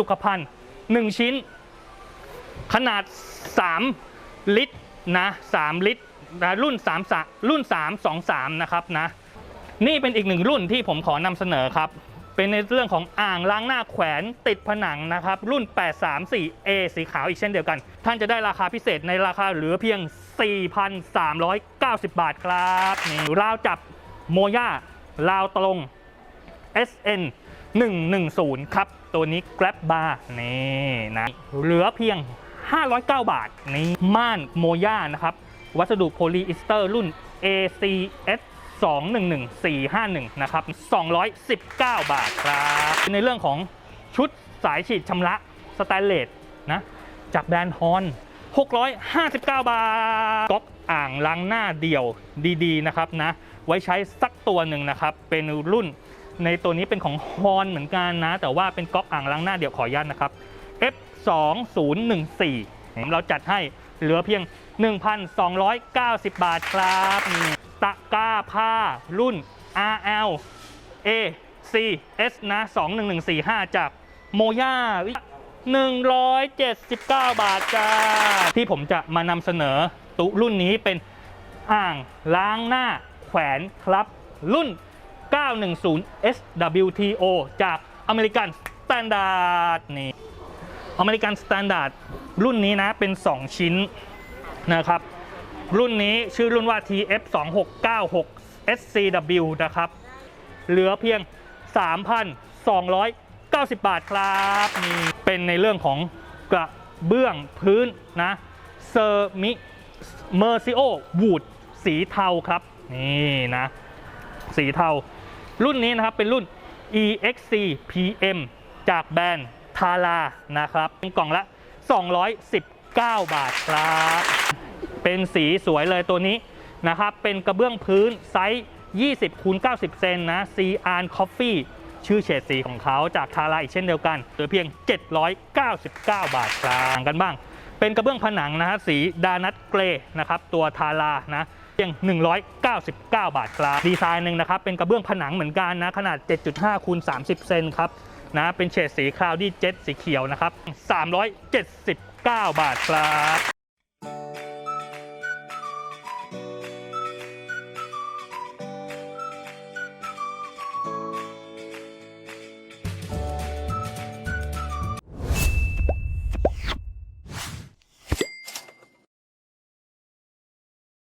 สุขภัณฑ์ 1 ชิ้น ขนาด 3 ลิตรนะ3ลิตรนะรุ่น3สะรุ่น 3 2 3 นะครับนะนี่เป็นอีกหนึ่งรุ่นที่ผมขอนำเสนอครับ เป็นในเรื่องของอ่างล้างหน้าแขวนติดผนังนะครับ รุ่น 834A สีขาวอีกเช่นเดียวกัน ท่านจะได้ราคาพิเศษในราคาเหลือเพียง 4,390 บาทครับนี่ราวจับโมย่าราวตรง SN 110 ครับ ตัวนี้ Grab Bar นี่นะ เหลือเพียง 509 บาท นี่ม่านโมย่านะครับ วัสดุโพลีอิสเตอร์รุ่น ACS 211451 นะครับ 219 บาทครับ ในเรื่องของชุดสายฉีดชำระสแตนเลสนะ จากแบรนด์ฮอน 659 บาทก๊อกอ่างล้างหน้าเดี่ยวดีๆ นะครับนะ ไว้ใช้สักตัวหนึ่งนะครับ เป็นรุ่น ในตัวนี้เป็นของฮอนเหมือนกันนะ แต่ว่าเป็นก๊อกอ่างล้างหน้าเดี่ยวขออนุญาตนะครับ F 2 0 1 4 เราจัดให้เหลือเพียง 1,290 บาทครับตะกร้าผ้ารุ่น RL A C S นะ21145จากโมย่า179 บาทจ้า ที่ผมจะมานำเสนอตุรุ่นนี้เป็นอ่างล้างหน้าแขวนครับรุ่น 910 SWTO จากอเมริกันสแตนดาร์ดนี่อเมริกันสแตนดาร์ดรุ่นนี้นะเป็น 2 ชิ้นนะครับ รุ่นนี้ชื่อรุ่นว่า TF 2696 SCW นะครับ เหลือเพียง 3,290 บาทครับนี่เป็นในเรื่องของกระเบื้องพื้นนะเซอร์มิเมอร์ซิโอวูดสีเทาครับ นี่นะ สีเทา รุ่นนี้นะครับเป็นรุ่น EXC PM จากแบรนด์ทารานะครับเป็นกล่องละ 219 บาทครับ เป็นสีสวยเลยตัวนี้นะครับ เป็นกระเบื้องพื้นไซส์ 20คูณ90 เซนนะ c r Coffee ชื่อเฉดสีของเขาจากทาราอีกเช่นเดียวกันเหลือเพียง 799 บาทครับต่างกันบ้าง เป็นกระเบื้องผนังนะฮะสีดานัทเกรย์นะครับ ตัวทารานะ พียง 199 บาทครับ ดีไซน์หนึ่งนะครับ เป็นกระเบื้องผนังเหมือนกันนะ ขนาด 7.5คูณ30 เซนครับนะ เป็นเฉดสีคลาวดี้เจ็ตสีเขียวนะครับ 379 บาทครับ